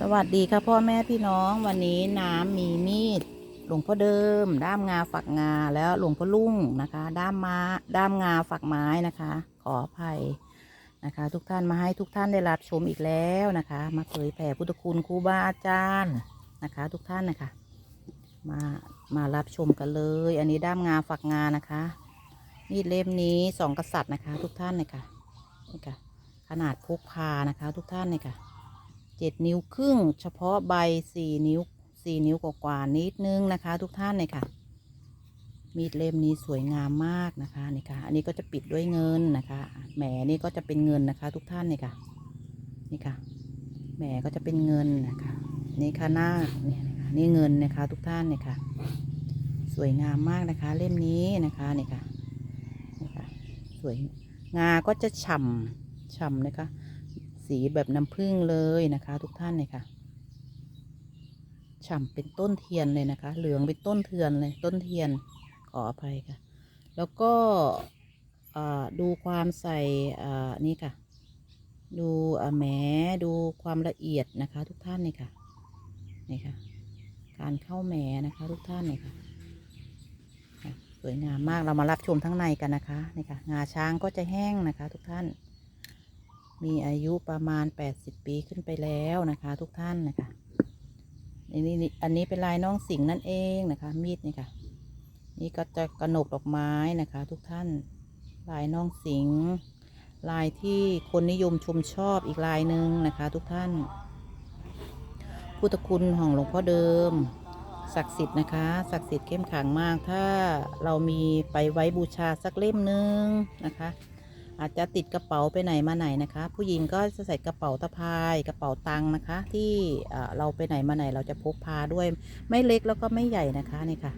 สวัสดีค่ะพ่อแม่พี่น้องวันนี้น้ำมีมีด หลวงพ่อเดิม ด้ามงาฝักงาแล้วหลวงพ่อลุ่งนะคะ ด้ามมาด้ามงาฝักไม้นะคะ ขออภัยนะคะ ทุกท่านมาให้ทุกท่านได้รับชมอีกแล้วนะคะ มาเผยแผ่พุทธคุณครูบาอาจารย์นะคะ ทุกท่านนะคะ มามารับชมกันเลย อันนี้ด้ามงาฝักงานะคะ มีดเล่มนี้สองกษัตริย์นะคะ ทุกท่านเลยค่ะนี่ค่ะขนาดพกพานะคะ ทุกท่านเลยค่ะ เจ็ดนิ้วครึ่ง เฉพาะใบสี่นิ้วสี่นิ้วกว่าๆนิดนึงนะคะ ทุกท่านเลยค่ะ มีดเล่มนี้สวยงามมากนะคะนี่ค่ะ อันนี้ก็จะปิดด้วยเงินนะคะ แหมนี่ก็จะเป็นเงินนะคะ ทุกท่านเลยค่ะ นี่ค่ะ แหมก็จะเป็นเงินนะคะ นี่ค่ะหน้าเนี่ยนะคะนี่เงินนะคะ ทุกท่านเนี่ยค่ะ สวยงามมากนะคะ เล่มนี้นะคะนี่ค่ะนี่ค่ะ สวยงาก็จะฉ่ำฉ่ำนะคะ สีแบบน้ำผึ้งเลยนะคะ ทุกท่านเลยค่ะฉ่ำเป็นต้นเทียนเลยนะคะ เหลืองเป็นต้นเทียนเลยต้นเทียนขออภัยค่ะ แล้วก็ดูความใส่อ่านี่ค่ะ ดูแหมดูความละเอียดนะคะ ทุกท่านนี่ค่ะนี่ค่ะ การเข้าแหมนะคะ ทุกท่านนี่ค่ะค่ะสวยงามมากเรามารับชมทั้งในกันนะคะนี่ค่ะงาช้างก็จะแห้งนะคะ ทุกท่าน มีอายุประมาณ 80 ปีขึ้นไปแล้วนะคะ ทุกท่านนะคะอันนี้นี่อันนี้เป็นลายน้องสิงนั่นเองนะคะ มีดนี่ค่ะ นี่ก็จะกระหนกดอกไม้นะคะ ทุกท่าน ลายน้องสิงลายที่คนนิยมชมชอบอีกลายหนึ่งนะคะ ทุกท่าน พุทธคุณของหลวงพ่อเดิม ศักดิ์สิทธิ์นะคะ ศักดิ์สิทธิ์เข้มขังมาก ถ้าเรามีไปไว้บูชาสักเล่มหนึ่งนะคะ อาจจะติดกระเป๋าไปไหนมาไหนนะคะ ผู้หญิงก็จะใส่กระเป๋าตะพายกระเป๋าตังค์นะคะ ที่เอ่เราไปไหนมาไหนเราจะพกพาด้วย ไม่เล็กแล้วก็ไม่ใหญ่นะคะนี่ค่ะ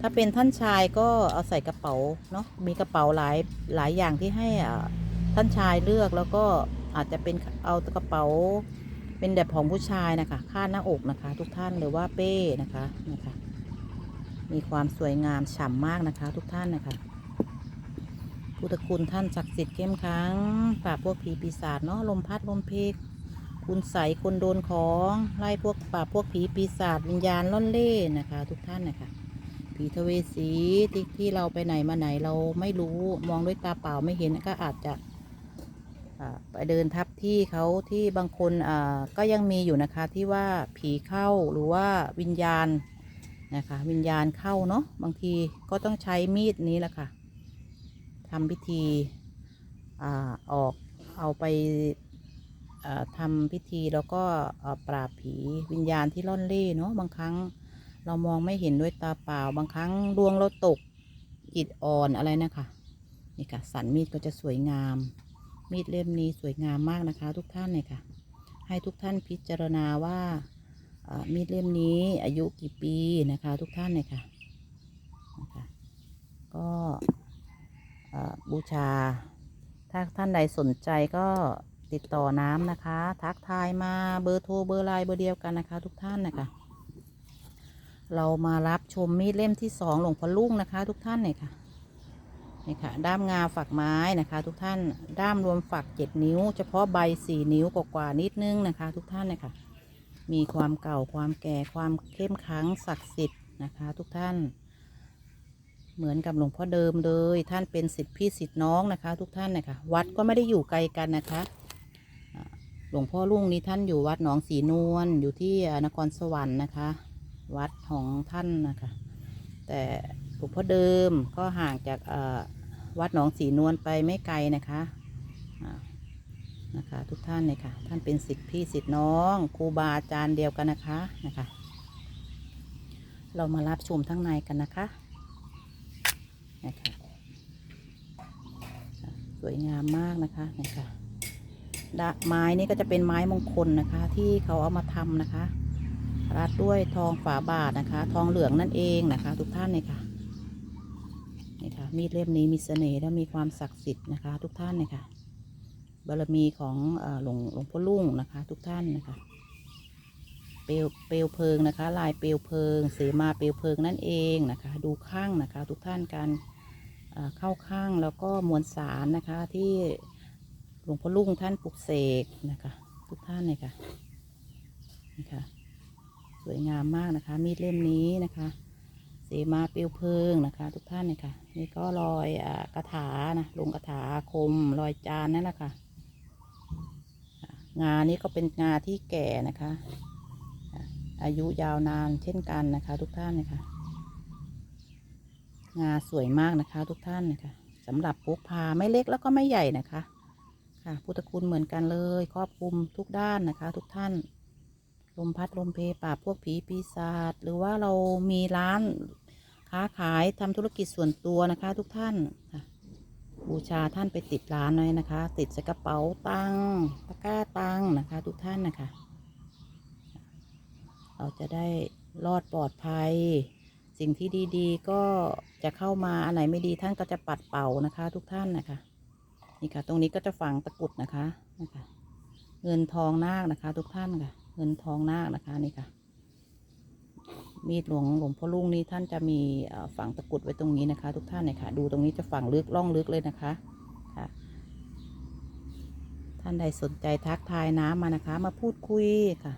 ถ้าเป็นท่านชายก็เอาใส่กระเป๋าเนาะมีกระเป๋าหลายหลายอย่างที่ให้ท่านชายเลือกแล้วก็อาจจะเป็นเอากระเป๋า เป็นแบบของผู้ชายนะคะคาดหน้าอกนะคะ ทุกท่านหรือว่าเป้นะคะนะคะ มีความสวยงามฉ่ำมากนะคะ ทุกท่านนะคะ พุทธคุณท่านศักดิ์สิทธิ์เข้มขังปราบพวกผีปีศาจเนาะลมพัดลมเพกคุณใสคนโดนของไล่พวกปราบพวกผีปีศาจวิญญาณล่อนเล่นะคะ ทุกท่านนะคะผีทเวสีที่ที่เราไปไหนมาไหนเราไม่รู้มองด้วยตาเปล่าไม่เห็นก็อาจจะไปเดินทับที่เขาที่บางคนอ่าก็ยังมีอยู่นะคะที่ว่าผีเข้าหรือว่าวิญญาณนะคะ วิญญาณเข้าเนาะบางทีก็ต้องใช้มีดนี้แหละค่ะ ทำพิธีอออกเอาไปอ่าทำพิธีแล้วก็ปราบผีวิญญาณที่ล่อนเล่เนาะบางครั้งเรามองไม่เห็นด้วยตาเปล่า บางครั้งดวงเราตกจิตอ่อนอะไรนะคะนี่ค่ะสันมีดก็จะสวยงาม มีดเล่มนี้สวยงามมากนะคะ ทุกท่านเลยค่ะ ให้ทุกท่านพิจารณาว่ามีดเล่มนี้อายุกี่ปีนะคะ ทุกท่านเลยค่ะนะคะก็ บูชา ถ้าท่านใดสนใจก็ติดต่อน้ำนะคะ ทักทายมาเบอร์โทรเบอร์ไลน์เบอร์เดียวกันนะคะ ทุกท่านนะคะ เรามารับชมมีดเล่มที่สองหลวงพ่อลุ่งนะคะ ทุกท่านเนี่ยค่ะนี่ค่ะ ด้ามงาฝักไม้นะคะ ทุกท่าน ด้ามรวมฝักเจ็ดนิ้ว เฉพาะใบสี่นิ้วกว่าๆนิดนึงนะคะ ทุกท่านเนี่ยค่ะ มีความเก่าความแก่ความเข้มขังศักดิ์สิทธิ์นะคะ ทุกท่าน เหมือนกับหลวงพ่อเดิมเลย ท่านเป็นสิทธิพี่สิทธิน้องนะคะ ทุกท่านนะคะวัดก็ไม่ได้อยู่ไกลกันนะคะหลวงพ่อลุงนี้ท่านอยู่วัดหนองสีนวลอยู่ที่นครสวรรค์นะคะ วัดของท่านนะคะ แต่หลวงพ่อเดิมก็ห่างจากวัดหนองสีนวลไปไม่ไกลนะคะนะคะ ทุกท่านเลยค่ะ ท่านเป็นสิทธิพี่สิทธิน้องครูบาอาจารย์เดียวกันนะคะนะคะ เรามารับชมทั้งในกันนะคะ นะคะสวยงามมากนะคะนะคะดะไม้นี่ก็จะเป็นไม้มงคลนะคะ ที่เขาเอามาทำนะคะรัดด้วยทองฝาบาทนะคะ ทองเหลืองนั่นเองนะคะ ทุกท่านเลยค่ะนี่ค่ะมีดเล่มนี้มีเสน่ห์และมีความศักดิ์สิทธิ์นะคะ ทุกท่านเลยค่ะบารมีของหลวงหลวงพ่อลุ่งนะคะ ทุกท่านนะคะ เปลวเปลวเพลิงนะคะ ลายเปลวเพลิง เสมาเปลวเพลิงนั่นเองนะคะ ดูข้างนะคะ ทุกท่านการเข้าข้างแล้วก็มวลสารนะคะที่หลวงพ่อลุงท่านปลุกเสกนะคะ ทุกท่านเลยค่ะนี่ค่ะสวยงามมากนะคะ มีดเล่มนี้นะคะเสมาเปลวเพลิงนะคะ ทุกท่านเนี่ยค่ะนี่ก็รอยอกระถานะลงกระถาคมรอยจานนั่นแหละค่ะอ่างานี้ก็เป็นงาที่แก่นะคะ อายุยาวนานเช่นกันนะคะ ทุกท่านนะคะ งาสวยมากนะคะ ทุกท่านนะคะสำหรับพกพาไม่เล็กแล้วก็ไม่ใหญ่นะคะ ค่ะพุทธคุณเหมือนกันเลย ครอบคลุมทุกด้านนะคะ ทุกท่านลมพัดลมเพปราพวกผีปีศาจหรือว่าเรามีร้านค้าขายทำธุรกิจส่วนตัวนะคะ ทุกท่านค่ะบูชาท่านไปติดร้านเลยนะคะ ติดใส่กระเป๋าตังค์ตะกร้าตังค์นะคะ ทุกท่านนะคะ เราจะได้รอดปลอดภัย สิ่งที่ดีๆ ก็จะเข้ามาอันไหนไม่ดีท่านก็จะปัดเป่านะคะ ทุกท่านนะคะ นี่ค่ะ ตรงนี้ก็จะฝังตะกุดนะคะนะคะ เงินทองนาคนะคะ ทุกท่านค่ะ เงินทองนาคนะคะนี่ค่ะ มีดหลวงหลวงพ่อลุงนี่ท่านจะมีฝังตะกุดไว้ตรงนี้นะคะ ทุกท่านเนี่ยค่ะ ดูตรงนี้จะฝังลึกล่องลึกเลยนะคะค่ะท่านใดสนใจทักทายน้ำมานะคะ มาพูดคุยค่ะ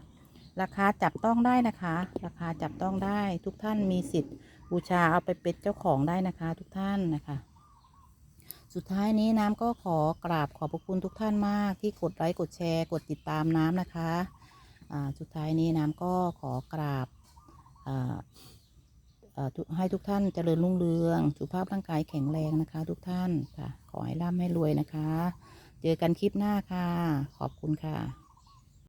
ราคาจับต้องได้นะคะ ราคาจับต้องได้ ทุกท่านมีสิทธิ์บูชาเอาไปเป็นเจ้าของได้นะคะ ทุกท่านนะคะ สุดท้ายนี้น้ำก็ขอกราบขอบพระคุณทุกท่านมาก ที่กดไลค์กดแชร์ กดติดตามน้ำนะคะอ่าสุดท้ายนี้น้ำก็ขอกราบอ่าอ่าให้ทุกท่านเจริญรุ่งเรือง สุขภาพร่างกายแข็งแรงนะคะ ทุกท่านค่ะ ขอให้ร่ำให้รวยนะคะ เจอกันคลิปหน้าค่ะ ขอบคุณค่ะ